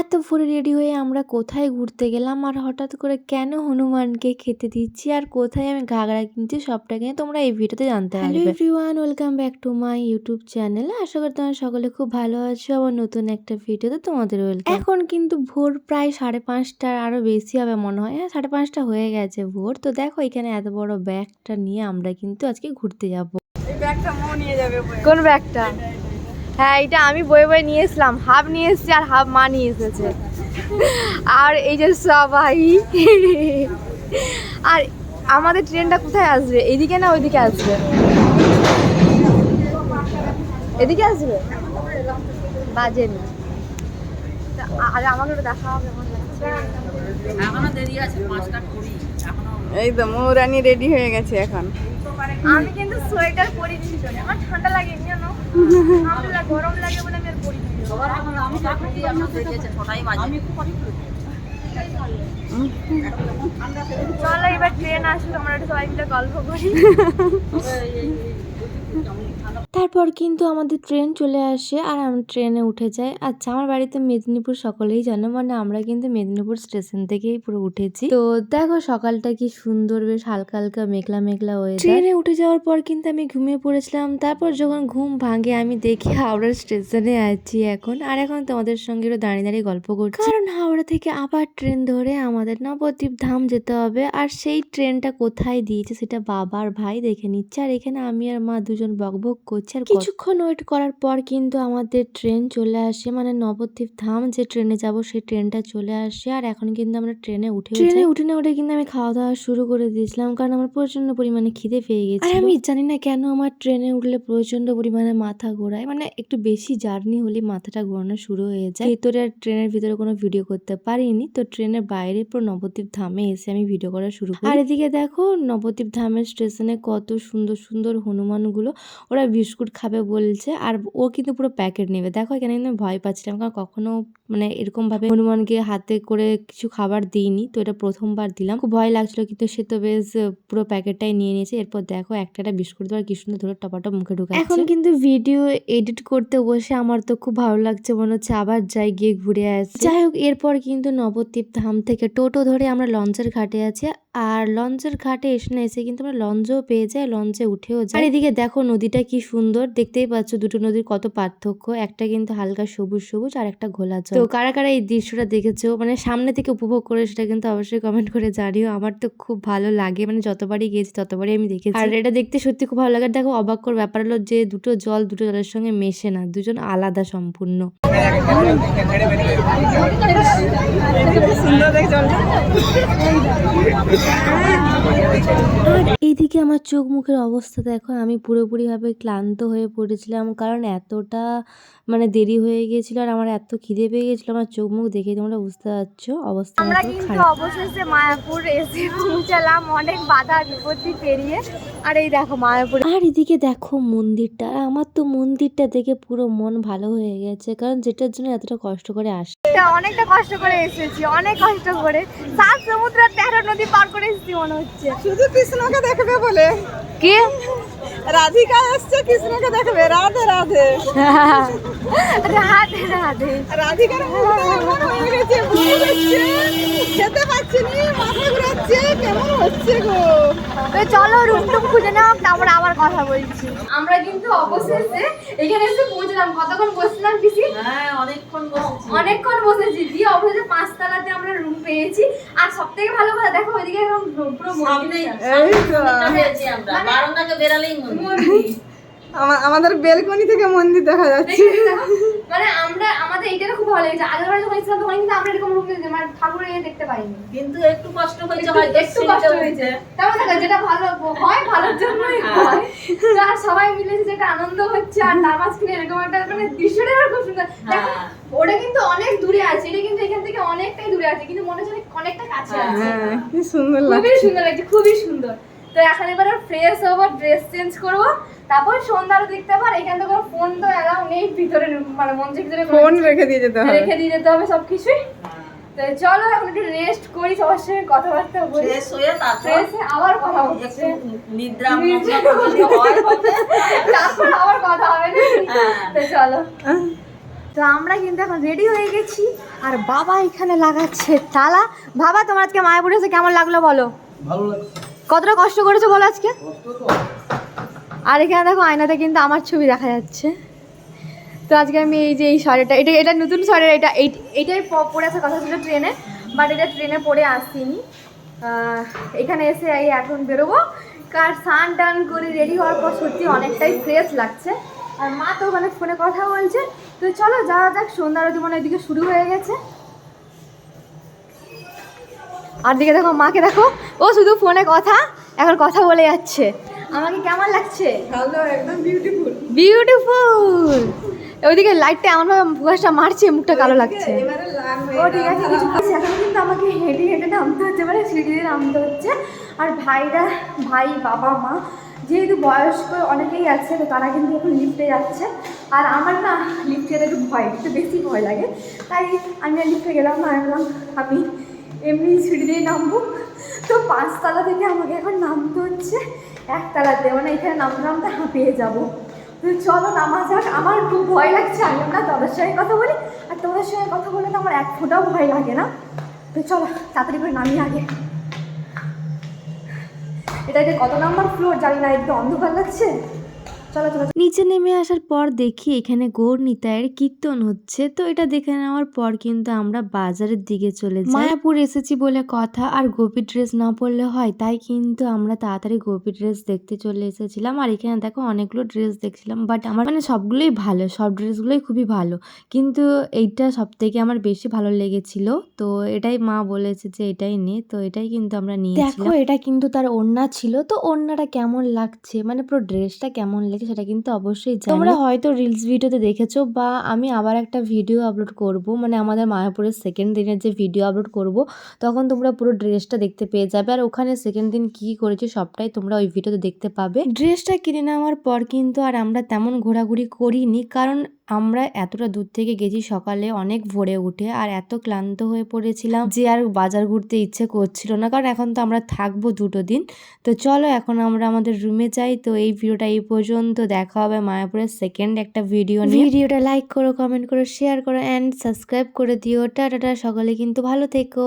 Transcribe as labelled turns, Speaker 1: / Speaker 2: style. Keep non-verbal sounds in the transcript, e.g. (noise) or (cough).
Speaker 1: এত ভোরে রেডি হয়ে আমরা কোথায় ঘুরতে গেলাম? আর হঠাৎ করে কেন হনুমানকে খেতে দিচ্ছি? আর কোথায় আমি ঘাগরা কিনছি? সবটা কিনে তোমরা এই ভিডিওতে জানতে পারবে। Hello everyone welcome back to my YouTube channel আশা করি তোমরা সকলে খুব ভালো আছো। আমার নতুন একটা ভিডিওতে তোমাদের ওয়েলকাম এখন কিন্তু ভোর প্রায় সাড়ে পাঁচটার আরও বেশি হবে মনে হয়। হ্যাঁ সাড়ে পাঁচটা হয়ে গেছে ভোর। তো দেখো এখানে এত বড় ব্যাগটা নিয়ে আমরা কিন্তু আজকে ঘুরতে যাব।
Speaker 2: কোন ব্যাগটা? হ্যাঁ এটা আমি বয়ে বয়ে নিয়ে এসলাম। হাফ নিয়ে এসেছি আর হাফ মা নিয়ে এসেছে। আর এই যে সবাই আর আমাদের ট্রেনটা কোথায় আসবে? এদিকে না ওইদিকে আসবে? এদিকে আসবে? বাজেনি তা আরে আমাকে দেখা হবে কেমন
Speaker 3: এখনও দেরি আছে পাঁচটা কুড়ি
Speaker 4: এই তো মৌরানি রেডি হয়ে গেছে এখন।
Speaker 2: আমি কিন্তু সোয়েটার পরিনি আমার ঠান্ডা লাগে এমনি জানো? গরম লাগে বলে চলো এবার ট্রেন আসলে আমরা একটা সবাই মিলে গল্প করি। (laughs)
Speaker 1: তারপর কিন্তু আমাদের ট্রেন চলে আসে আর আমি, ট্রেনে উঠে যাই আচ্ছা আমার বাড়িতে মেদিনীপুর সকলেই জানো মানে আমরা কিন্তু মেদিনীপুর স্টেশন থেকেই পুরো উঠেছি। তো দেখো সকালটা কি সুন্দর, বেশ হালকা হালকা মেঘলা মেঘলা হয়ে ট্রেনে উঠে যাওয়ার পর কিন্তু আমি ঘুমিয়ে পড়েছিলাম। তারপর যখন ঘুম ভাঙে, আমি দেখি হাওড়ার স্টেশনে আছি এখন। আর এখন তোমাদের সঙ্গে দাঁড়িয়ে দাঁড়িয়ে গল্প করছি। কারণ হাওড়া থেকে আবার ট্রেন ধরে আমাদের নবদ্বীপ ধাম যেতে হবে। আর সেই ট্রেনটা কোথায় দিয়েছে সেটা বাবার ভাই দেখে নিচ্ছে। আর এখানে আমি আর মা দুজন বকবক করছি আর কিছুক্ষণ ওয়েট করার পর কিন্তু আমাদের ট্রেন চলে আসে মানে নবদ্বীপ ধাম যে ট্রেনে যাব সেই ট্রেনটা চলে আসে। আর এখন কিন্তু আমরা ট্রেনে উঠে ট্রেনে উঠে না উঠে কিন্তু আমি খাওয়া দাওয়া শুরু করে দিয়েছিলাম কারণ আমার প্রচণ্ড পরিমাণে খিদে পেয়ে গেছে আর আমি জানি না কেন আমার ট্রেনে উঠলে প্রচণ্ড পরিমাণে মাথা ঘোরায় মানে একটু বেশি জার্নি হলে মাথাটা ঘোরানো শুরু হয়ে যায়। ভেতরে আর ট্রেনের ভিতরে কোনো ভিডিও করতে পারিনি তো ট্রেনের বাইরে পুরো নবদ্বীপ ধামে এসে আমি ভিডিও করা শুরু করি। আর এদিকে দেখো নবদ্বীপ ধামের স্টেশনে কত সুন্দর সুন্দর হনুমানগুলো ওরা বিস্কুট খাবে বলছে আর ও কিন্তু পুরো প্যাকেট নেবে। দেখো এখানে কিন্তু আমি ভয় পাচ্ছিলাম কারণ কখনো মানে এরকম ভাবে হনুমানকে হাতে করে কিছু খাবার দিইনি তো এটা প্রথমবার দিলাম। খুব ভয় লাগছিল কিন্তু সে তো বেশ পুরো প্যাকেটটাই নিয়ে নিয়েছে। এরপর দেখো একটা একটা বিস্কুট দেওয়ার কি সুন্দর ধরে টপাটপ মুখে ঢুকাচ্ছে। এখন কিন্তু ভিডিও এডিট করতে বসে আমার তো খুব ভালো লাগছে মনে হচ্ছে আবার যাই গিয়ে ঘুরে আসি। যাই হোক এরপর কিন্তু নবদ্বীপ ধাম থেকে টোটো ধরে আমরা লঞ্চের ঘাটে আছি। আর লঞ্চের ঘাটে এসে না এসে কিন্তু আমরা লঞ্চও পেয়ে যাই, লঞ্চে উঠেও যাই। এদিকে দেখো নদীটা কি সুন্দর, দেখতেই পাচ্ছ দুটো নদীর কত পার্থক্য, একটা কিন্তু হালকা সবুজ সবুজ আর একটা ঘোলা তো কারা কারা এই দৃশ্যটা দেখেছ মানে সামনে থেকে উপভোগ করে সেটা কিন্তু অবশ্যই কমেন্ট করে জানিও, আমার তো খুব ভালো লাগে মানে যতবারই গেছি ততবারই আমি দেখেছি। আর এটা দেখতে সত্যি খুব ভালো লাগে দেখো অবাক কর, ব্যাপার হলো যে দুটো জল দুটো জলের সঙ্গে মেশে না, দুজন আলাদা সম্পূর্ণ।
Speaker 4: সুন্দর
Speaker 1: এইদিকে আমার চোখ মুখের অবস্থা দেখো আমি পুরোপুরিভাবে ক্লান্ত হয়ে পড়েছিলাম কারণ এতটা মানে দেরি হয়ে গিয়েছিল আর আমার এত খিদে পেয়ে গেছিল আমার চোখ মুখ দেখে তোমরা বুঝতে পারছ অবস্থা
Speaker 2: আমরা কিন্তু অবশেষে মায়াপুর এসে পৌঁছালাম অনেক বাধা বিপত্তি পেরিয়ে। আর এই দেখো মায়াপুর
Speaker 1: আর এদিকে দেখো মন্দিরটা আর আমার তো মন্দিরটা দেখে পুরো মন ভালো হয়ে গেছে কারণ যেটার জন্য এতটা কষ্ট করে আস
Speaker 2: অনেকটা কষ্ট করে এসেছি অনেক কষ্ট করে। সাত সমুদ্র তেরো নদী পার করে এসেছি মনে হচ্ছে।
Speaker 4: শুধু কৃষ্ণকে দেখবে বলে।
Speaker 2: কি?
Speaker 4: রাধিকা আসছে কৃষ্ণকে দেখবে। রাধে রাধে। (laughs)
Speaker 2: রাধে রাধে।
Speaker 4: রাধিকার হয়ে গেছে খেতে পাচ্ছি নি মাথা ঘুরাচ্ছে কেমন হচ্ছে গো?
Speaker 2: তো চলো রুম টুম খুঁজে নাও তারপর আবার কথা বলছি। আমরা কিন্তু অবশেষে এখানে এসে পৌঁছলাম। কতক্ষণ বসছিলাম পিসি?
Speaker 3: হ্যাঁ অনেকক্ষণ বসেছি।
Speaker 2: অনেকক্ষণ বসেছি। দিয়ে অবশেষে পাঁচতলাতে আমরা রুম পেয়েছি। আর সব থেকে ভালো কথা দেখো ওইদিকে একদম পুরো
Speaker 3: সামনেই
Speaker 2: মন্দিরটা।
Speaker 4: এই তো।
Speaker 3: আমরা। বারান্দাকে বেরালেই মন্দির।
Speaker 2: মন্দির।
Speaker 4: আমাদের বেলকনি থেকে মন্দির দেখা যাচ্ছে।
Speaker 2: মানে আমরা আমাদের এইটা খুব ভালো লেগেছে। আগের বার যখন এসেছিলাম তখন কিন্তু আমরা এরকম রুম মানে ঠাকুর এ দেখতে পাইনি।
Speaker 3: কিন্তু একটু কষ্ট হয়েছে
Speaker 2: একটু-
Speaker 3: হয়তো
Speaker 2: একটু কষ্ট হয়েছে। তেমন দেখা যেটা ভালো হয় ভালোর জন্যই হয়। আর সবাই মিলে যেটা আনন্দ হচ্ছে আর তার মাঝখানে এরকম একটা মানে দৃশ্যটা খুব সুন্দর। দেখো
Speaker 3: হ্যাঁ।
Speaker 2: ওটা কিন্তু অনেক দূরে আছে এটা কিন্তু এখান থেকে অনেকটাই দূরে আছে কিন্তু মনে হচ্ছে অনেকটা কাছে
Speaker 3: হ্যাঁ।
Speaker 2: আছে।
Speaker 4: হ্যাঁ কি সুন্দর
Speaker 2: খুবই সুন্দর লাগছে খুবই সুন্দর। তো এখন এবার ফ্রেশ হব ড্রেস চেঞ্জ করব। তারপর সন্ধ্যারও দেখতে পার এখান থেকে ফোন তো এলাও নেই ভিতরে মানে মঞ্চের ভিতরে
Speaker 4: ফোন রেখে দিয়ে যেতে হবে।
Speaker 2: রেখে দিয়ে যেতে হবে সবকিছুই। তো চলো এখন একটু রেস্ট করি সবার সঙ্গে কথাবার্তা বলি।
Speaker 3: ফ্রেশ হয়ে তারপর
Speaker 2: আবার কথা হচ্ছে
Speaker 3: নিদ্রা হয়।
Speaker 2: তারপর আবার কথা হবে না।
Speaker 3: হ্যাঁ।
Speaker 2: তো চলো। তো আমরা কিন্তু এখন রেডি হয়ে গেছি আর বাবা এখানে লাগাচ্ছে তালা। বাবা তোমার আজকে মায়াপুরে এসে কেমন লাগল বলো?
Speaker 5: ভালো লাগছে।
Speaker 2: কতটা কষ্ট করেছ বলো আজকে?
Speaker 5: কষ্ট তো।
Speaker 2: আর এখানে দেখো আয়নাতে কিন্তু আমার ছবি দেখা যাচ্ছে। তো আজকে আমি এই যে এই শাড়িটা, এটা এটা নতুন শাড়ি, এটা, এই এইটাই পরে আসার কথা ছিল ট্রেনে, বাট এটা ট্রেনে পরে আসিনি। এখানে এসে এই এখন বেরোবো। কার স্নান টান করে রেডি হওয়ার পর সত্যি অনেকটাই ফ্রেশ লাগছে। আর মা তো ওখানে ফোনে কথা বলছে। তো চলো যাওয়া যাক, সন্ধ্যা আরতি মনে এদিকে শুরু হয়ে গেছে। আর দিকে দেখো মাকে দেখো, ও শুধু ফোনে কথা, এখন কথা বলে যাচ্ছে। আমাকে কেমন লাগছে?
Speaker 4: ভালো একদম বিউটিফুল
Speaker 2: বিউটিফুল ওইদিকে লাইটটা এমনভাবে মুখটা মারছে মুখটা কালো লাগছে। ও ঠিক আছে কিছু এখন কিন্তু আমাকে হেঁটে হেঁটে নামতে হচ্ছে মানে সিঁড়ি দিয়ে নামতে হচ্ছে। আর ভাইরা ভাই বাবা মা যেহেতু বয়স্ক অনেকেই আছে তো তারা কিন্তু এখন লিফটে যাচ্ছে। আর আমার না লিফটে যেতে একটু ভয় একটু বেশি ভয় লাগে। তাই আমি আর লিফটে গেলাম না আমি বললাম আমি এমনি সিঁড়ি দিয়ে নামবো। তো পাঁচতলা থেকে আমাকে এখন নামতে হচ্ছে। একতলাতে মানে এখানে নামতে নামতে হাঁপিয়ে যাব। তো চলো নামা যাক, আমার খুব ভয় লাগছে, আমি আমরা তোমাদের সঙ্গে কথা বলি, আর তোমাদের সঙ্গে কথা বলে তো আমার এক ফোঁটাও ভয় লাগে না। তুই চলো, তাড়াতাড়ি করে নামি আগে। এটা যে কত নাম্বার ফ্লোর জানি না একটু অন্ধকার লাগছে।
Speaker 1: নিচে নেমে আসার পর দেখি এখানে গৌর নিতাইয়ের কীর্তন হচ্ছে। তো এটা দেখে নেওয়ার পর কিন্তু আমরা বাজারের দিকে চলে যাই। মায়াপুর এসেছি বলে কথা আর গোপী ড্রেস না পরলে হয়। তাই কিন্তু আমরা তাড়াতাড়ি গোপী ড্রেস দেখতে চলে এসেছিলাম। আর এখানে দেখো অনেকগুলো ড্রেস দেখছিলাম বাট আমার মানে সবগুলোই ভালো সব ড্রেসগুলোই খুবই ভালো। কিন্তু এইটা সব থেকে আমার বেশি ভালো লেগেছিল। তো এটাই মা বলেছে যে এটাই নে। তো এটাই কিন্তু আমরা নিয়েছিলাম। দেখো এটা কিন্তু তার ওড়না ছিল। তো ওড়নাটা কেমন লাগছে? মানে পুরো ড্রেসটা কেমন লেগেছে? সেটা কিন্তু অবশ্যই জানি। তোমরা হয়তো রিলস ভিডিওতে দেখেছ বা আমি আবার একটা ভিডিও আপলোড করব মানে আমাদের মায়াপুরের সেকেন্ড দিনের যে ভিডিও আপলোড করব তখন তোমরা পুরো ড্রেসটা দেখতে পেয়ে যাবে। আর ওখানে সেকেন্ড দিন কি করেছি সবটাই তোমরা ওই ভিডিওতে দেখতে পাবে। ড্রেসটা কিনে নেওয়ার পর কিন্তু আর আমরা তেমন ঘোরাঘুরি করিনি কারণ আমরা এতটা দূর থেকে গেছি সকালে অনেক ভোরে উঠে আর এত ক্লান্ত হয়ে পড়েছিলাম যে আর বাজার ঘুরতে ইচ্ছে করছিল না কারণ এখন তো আমরা থাকব দুটো দিন। তো চলো এখন আমরা আমাদের রুমে যাই তো এই ভিডিওটা এই পর্যন্ত। দেখা হবে মায়াপুরের সেকেন্ড একটা ভিডিও নিয়ে। ভিডিওটা লাইক করো কমেন্ট করো শেয়ার করো অ্যান্ড সাবস্ক্রাইব করে দিও। টাটা, সকলে কিন্তু ভালো থেকো।